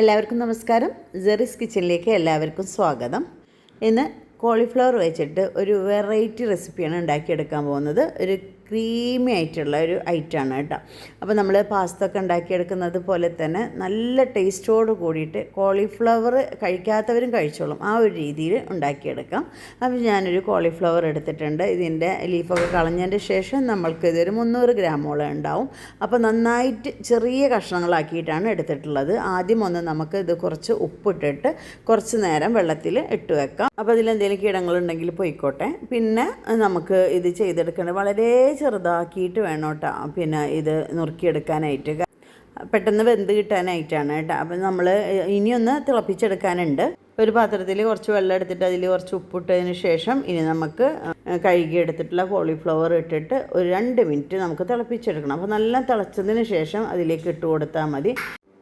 എല്ലാവർക്കും നമസ്കാരം. ജെറിസ് കിച്ചണിലേക്ക് എല്ലാവർക്കും സ്വാഗതം. ഇന്ന് കോളിഫ്ലവർ വെച്ചിട്ട് ഒരു വെറൈറ്റി റെസിപ്പിയാണ് ഉണ്ടാക്കിയെടുക്കാൻ പോകുന്നത്. ഒരു ക്രീമി ആയിട്ടുള്ള ഒരു ഐറ്റമാണ് കേട്ടോ. അപ്പോൾ നമ്മൾ പാസ്ത ഒക്കെ ഉണ്ടാക്കിയെടുക്കുന്നത് പോലെ തന്നെ നല്ല ടേസ്റ്റോട് കൂടിയിട്ട് കോളിഫ്ലവർ കഴിക്കാത്തവരും കഴിച്ചോളും. ആ ഒരു രീതിയിൽ ഉണ്ടാക്കിയെടുക്കാം. അപ്പോൾ ഞാനൊരു കോളിഫ്ലവർ എടുത്തിട്ടുണ്ട്. ഇതിന്റെ ലീഫൊക്കെ കളഞ്ഞതിന്റെ ശേഷം നമ്മൾക്ക് ഇതൊരു മുന്നൂറ് ഗ്രാമോളം ഉണ്ടാവും. അപ്പോൾ നന്നായിട്ട് ചെറിയ കഷ്ണങ്ങളാക്കിയിട്ടാണ് എടുത്തിട്ടുള്ളത്. ആദ്യം ഒന്ന് നമുക്ക് ഇത് കുറച്ച് ഉപ്പിട്ടിട്ട് കുറച്ച് നേരം വെള്ളത്തിൽ ഇട്ട് വെക്കാം. അപ്പോൾ ഇതിലെന്തെങ്കിലും കീടങ്ങളുണ്ടെങ്കിൽ പോയിക്കോട്ടെ. പിന്നെ നമുക്ക് ഇത് ചെയ്തെടുക്കേണ്ടത് വളരെ ചെറുതാക്കിയിട്ട് വേണം കേട്ടോ. പിന്നെ ഇത് നുറുക്കിയെടുക്കാനായിട്ട്. പെട്ടെന്ന് വെന്ത് കിട്ടാനായിട്ടാണ് കേട്ടോ. അപ്പം നമ്മൾ ഇനിയൊന്ന് തിളപ്പിച്ചെടുക്കാനുണ്ട്. ഒരു പാത്രത്തിൽ കുറച്ച് വെള്ളം എടുത്തിട്ട് അതിൽ കുറച്ച് ഉപ്പിട്ടതിന് ശേഷം ഇനി നമുക്ക് കഴുകി എടുത്തിട്ടുള്ള കോളിഫ്ലവർ ഇട്ടിട്ട് ഒരു രണ്ട് മിനിറ്റ് നമുക്ക് തിളപ്പിച്ചെടുക്കണം. അപ്പോൾ നല്ല തിളച്ചതിന് ശേഷം അതിലേക്ക് ഇട്ട് കൊടുത്താൽ മതി.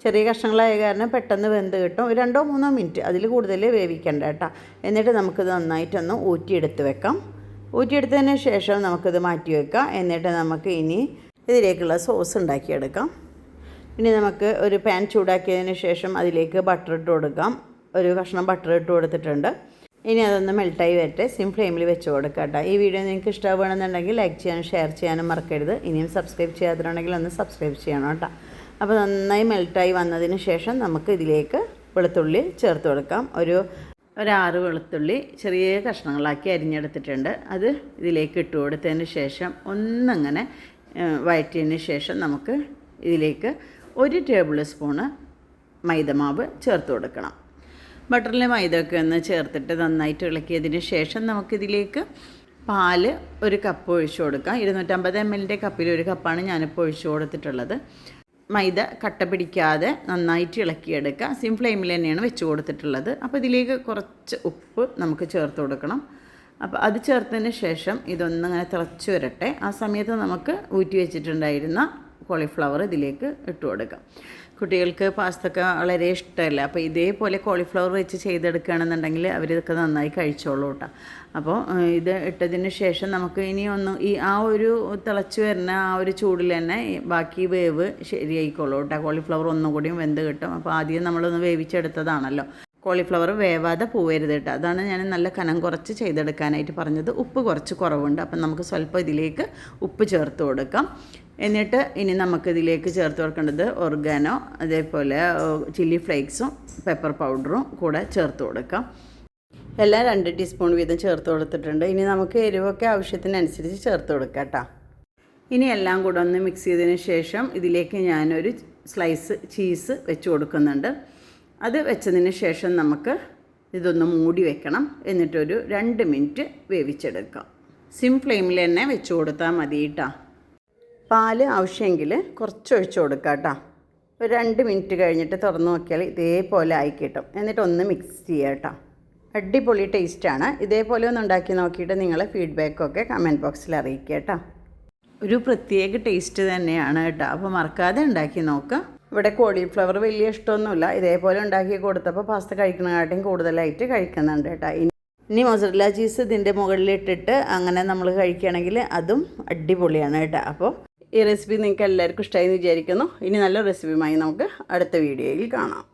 ചെറിയ കഷ്ണങ്ങളായ കാരണം പെട്ടെന്ന് വെന്ത് കിട്ടും. രണ്ടോ മൂന്നോ മിനിറ്റ് അതിൽ കൂടുതൽ വേവിക്കേണ്ട കേട്ടോ. എന്നിട്ട് നമുക്കിത് നന്നായിട്ടൊന്ന് ഊറ്റിയെടുത്ത് വെക്കാം. ഊറ്റിയെടുത്തതിന് ശേഷം നമുക്കിത് മാറ്റി വെക്കാം എന്നിട്ട് നമുക്ക് ഇനി ഇതിലേക്കുള്ള സോസ് ഉണ്ടാക്കിയെടുക്കാം. ഇനി നമുക്ക് ഒരു പാൻ ചൂടാക്കിയതിന് ശേഷം അതിലേക്ക് ബട്ടർ ഇട്ട് കൊടുക്കാം. ഒരു കഷ്ണം ബട്ടർ ഇട്ട് കൊടുത്തിട്ടുണ്ട്. ഇനി അതൊന്ന് മെൽട്ടായി വരട്ടെ. സിം ഫ്ലെയിമിൽ വെച്ച് കൊടുക്കാം കേട്ടോ. ഈ വീഡിയോ നിങ്ങൾക്ക് ഇഷ്ടമാണെന്നുണ്ടെങ്കിൽ ലൈക്ക് ചെയ്യാനും ഷെയർ ചെയ്യാനും മറക്കരുത്. ഇനിയും സബ്സ്ക്രൈബ് ചെയ്യാത്തിട്ടുണ്ടെങ്കിൽ ഒന്ന് സബ്സ്ക്രൈബ് ചെയ്യണം കേട്ടോ. അപ്പോൾ നന്നായി മെൽട്ടായി വന്നതിന് ശേഷം നമുക്ക് ഇതിലേക്ക് വെളുത്തുള്ളി ചേർത്ത് കൊടുക്കാം. ഒരു ഒരാറ് വെളുത്തുള്ളി ചെറിയ കഷ്ണങ്ങളാക്കി അരിഞ്ഞെടുത്തിട്ടുണ്ട്. അത് ഇതിലേക്ക് ഇട്ട് കൊടുത്തതിന് ശേഷം ഒന്നങ്ങനെ വഴറ്റിയതിന് ശേഷം നമുക്ക് ഇതിലേക്ക് ഒരു ടേബിൾ സ്പൂണ് മൈദമാവ് ചേർത്ത് കൊടുക്കണം. ബട്ടറിലെ മൈദയൊക്കെ ഒന്ന് ചേർത്തിട്ട് നന്നായിട്ട് ഇളക്കിയതിന് ശേഷം നമുക്കിതിലേക്ക് പാൽ ഒരു കപ്പ് ഒഴിച്ചു കൊടുക്കാം. ഇരുന്നൂറ്റമ്പത് എം എല്ലിന്റെ കപ്പിൽ ഒരു കപ്പാണ് ഞാനിപ്പോൾ ഒഴിച്ചു കൊടുത്തിട്ടുള്ളത്. മൈദ കട്ട പിടിക്കാതെ നന്നായിട്ട് ഇളക്കിയെടുക്കുക. സിം ഫ്ലെയിമിൽ തന്നെയാണ് വെച്ച് കൊടുത്തിട്ടുള്ളത്. അപ്പോൾ ഇതിലേക്ക് കുറച്ച് ഉപ്പ് നമുക്ക് ചേർത്ത് കൊടുക്കണം. അപ്പോൾ അത് ചേർത്തതിന് ശേഷം ഇതൊന്നങ്ങനെ തിളച്ച് വരട്ടെ. ആ സമയത്ത് നമുക്ക് ഊറ്റി വെച്ചിട്ടുണ്ടായിരുന്ന കോളിഫ്ലവർ ഇതിലേക്ക് ഇട്ട് കൊടുക്കാം. കുട്ടികൾക്ക് പാസ്തക്ക വളരെ ഇഷ്ടമല്ല. അപ്പോൾ ഇതേപോലെ കോളിഫ്ലവർ വെച്ച് ചെയ്തെടുക്കുകയാണെന്നുണ്ടെങ്കിൽ അവരിതൊക്കെ നന്നായി കഴിച്ചോളൂ കേട്ടോ. അപ്പോൾ ഇത് ഇട്ടതിന് ശേഷം നമുക്ക് ഇനി ഒന്ന് ഈ ആ ഒരു തിളച്ച് വരുന്ന ആ ഒരു ചൂടിൽ തന്നെ ബാക്കി വേവ് ശരിയായിക്കോളൂ കേട്ടോ. കോളിഫ്ലവർ ഒന്നും കൂടിയും വെന്ത് കിട്ടും. അപ്പോൾ ആദ്യം നമ്മളൊന്ന് വേവിച്ചെടുത്തതാണല്ലോ. കോളിഫ്ലവർ വേവാതെ പോവരുത് കേട്ടോ. അതാണ് ഞാൻ നല്ല കനം കുറച്ച് ചെയ്തെടുക്കാനായിട്ട് പറഞ്ഞത്. ഉപ്പ് കുറച്ച് കുറവുണ്ട്. അപ്പം നമുക്ക് സ്വല്പം ഇതിലേക്ക് ഉപ്പ് ചേർത്ത് കൊടുക്കാം. എന്നിട്ട് ഇനി നമുക്കിതിലേക്ക് ചേർത്ത് കൊടുക്കേണ്ടത് ഒർഗാനോ അതേപോലെ ചില്ലി ഫ്ലേക്സും പെപ്പർ പൗഡറും കൂടെ ചേർത്ത് കൊടുക്കാം. എല്ലാം രണ്ട് ടീസ്പൂൺ വീതം ചേർത്ത് കൊടുത്തിട്ടുണ്ട്. ഇനി നമുക്ക് എരിവൊക്കെ ആവശ്യത്തിനനുസരിച്ച് ചേർത്ത് കൊടുക്കാം കേട്ടോ. ഇനി എല്ലാം കൂടെ ഒന്ന് മിക്സ് ചെയ്തതിന് ശേഷം ഇതിലേക്ക് ഞാനൊരു സ്ലൈസ് ചീസ് വെച്ച് കൊടുക്കുന്നുണ്ട്. അത് വെച്ചതിന് ശേഷം നമുക്ക് ഇതൊന്ന് മൂടി വെക്കണം. എന്നിട്ടൊരു രണ്ട് മിനിറ്റ് വേവിച്ചെടുക്കാം. സിം ഫ്ലെയിമിൽ തന്നെ വെച്ച് കൊടുത്താൽ മതി കേട്ടോ പാൽ ആവശ്യമെങ്കിൽ കുറച്ച് ഒഴിച്ചു കൊടുക്കാം കേട്ടോ ഒരു രണ്ട് മിനിറ്റ് കഴിഞ്ഞിട്ട് തുറന്ന് നോക്കിയാൽ ഇതേപോലെ ആയി കിട്ടും. എന്നിട്ട് ഒന്ന് മിക്സ് ചെയ്യുക കേട്ടോ അടിപൊളി ടേസ്റ്റാണ് ഇതേപോലെ ഒന്ന് ഉണ്ടാക്കി നോക്കിയിട്ട് നിങ്ങളെ ഫീഡ്ബാക്കൊക്കെ കമന്റ് ബോക്സിൽ അറിയിക്കുക കേട്ടോ ഒരു പ്രത്യേക ടേസ്റ്റ് തന്നെയാണ് കേട്ടോ അപ്പോൾ മറക്കാതെ ഉണ്ടാക്കി നോക്കുക ഇവിടെ കോളിഫ്ലവർ വലിയ ഇഷ്ടമൊന്നുമില്ല. ഇതേപോലെ ഉണ്ടാക്കി കൊടുത്തപ്പോൾ പാസ്ത കഴിക്കുന്നതിനെക്കാട്ടിയും കൂടുതലായിട്ട് കഴിക്കുന്നുണ്ട് കേട്ടോ. ഇനി മൊസറല്ല ചീസ് ഇതിന്റെ മുകളിലിട്ടിട്ട് അങ്ങനെ നമ്മൾ കഴിക്കുകയാണെങ്കിൽ അതും അടിപൊളിയാണ് കേട്ടോ. അപ്പോൾ ഈ റെസിപ്പി നിങ്ങൾക്ക് എല്ലാവർക്കും ഇഷ്ടമായി എന്ന് വിചാരിക്കുന്നു. ഇനി നല്ല റെസിപ്പിയുമായി നമുക്ക് അടുത്ത വീഡിയോയിൽ കാണാം.